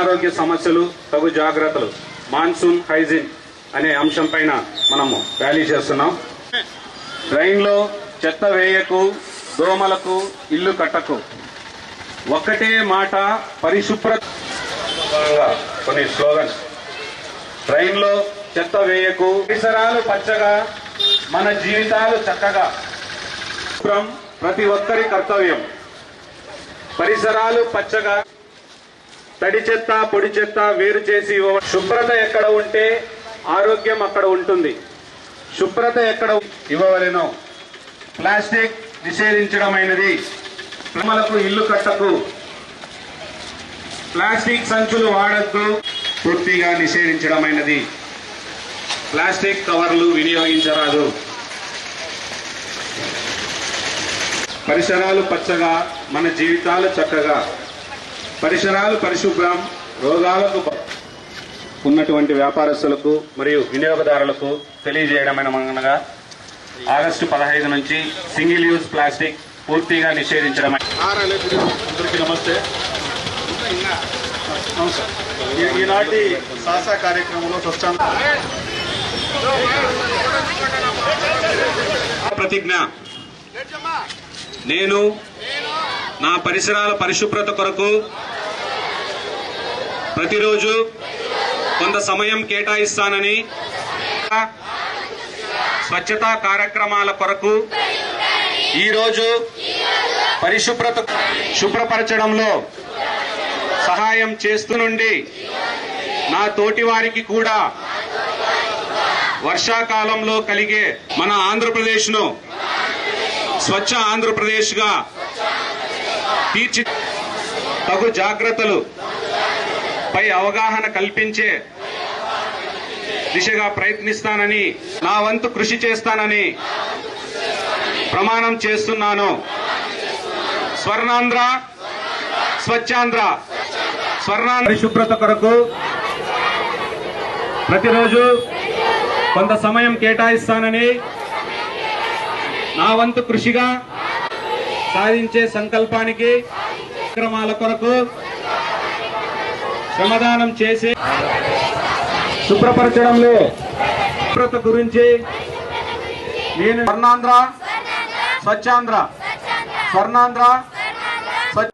ఆరోగ్య సమస్యలు తగు జాగ్రత్తలు మాన్సూన్ హైజీన్ అనే అంశం పైన మనము ర్యాలీ చేస్తున్నాం. ట్రైన్లో చెత్త వేయకు దోమలకు ఇల్లు కట్టకు. ఒక్కటే మాట పరిశుభ్రత కొన్ని స్లోగన్స్. ట్రైన్లో చెత్త వేయకు పరిసరాలు పచ్చగా మన జీవితాలు చక్కగా. ప్రతి ఒక్కరి కర్తవ్యం. పరిసరాలు పచ్చగా. తడి చెత్త పొడి చెత్త వేరు చేసి శుభ్రత ఎక్కడ ఉంటే ఆరోగ్యం అక్కడ ఉంటుంది. శుభ్రత ఎక్కడ ఇవ్వవలెనో ప్లాస్టిక్ నిషేధించడమైనది. ప్రేమలకు ఇల్లు కట్టకు. ప్లాస్టిక్ సంచులు వాడద్దు పూర్తిగా నిషేధించడమైనది. ప్లాస్టిక్ కవర్లు వినియోగించరాదు. పరిసరాలు పచ్చగా మన జీవితాలు చక్కగా. పరిసరాలు పరిశుభ్రం రోగాలకు ఉన్నటువంటి వ్యాపారస్తులకు మరియు వినియోగదారులకు తెలియజేయడమైనగా ఆగస్టు పదహైదు నుంచి సింగిల్ యూజ్ ప్లాస్టిక్ పూర్తిగా నిషేధించడం అందరికీ నమస్తే. ఈనాటి సాసా కార్యక్రమంలో స్వచ్ఛంద ప్రతిజ్ఞ. నేను నా పరిసరాల పరిశుభ్రత కొరకు ప్రతిరోజు కొంత సమయం కేటాయిస్తానని స్వచ్ఛతా కార్యక్రమాల కొరకు ఈరోజు పరిశుభ్రత శుభ్రపరచడంలో సహాయం చేస్తు నుండి నా తోటి వారికి కూడా వర్షాకాలంలో కలిగే మన ఆంధ్రప్రదేశ్ను స్వచ్ఛ ఆంధ్రప్రదేశ్గా తీర్చి తగు జాగ్రత్తలు పై అవగాహన కల్పించే దిశగా ప్రయత్నిస్తానని నా వంతు కృషి చేస్తానని ప్రమాణం చేస్తున్నాను. స్వర్ణాంధ్ర స్వచ్ఛాంధ్ర స్వర్ణాంధ్ర పరిశుభ్రత కొరకు ప్రతిరోజు కొంత సమయం కేటాయిస్తానని నా వంతు కృషిగా సాధించే సంకల్పానికి కార్యక్రమాల కొరకు శ్రమదానం చేసి శుభ్రపరచడంలో శుభ్రత గురించి నేను స్వర్ణాంధ్ర స్వచ్ఛాంధ్ర స్వర్ణాంధ్ర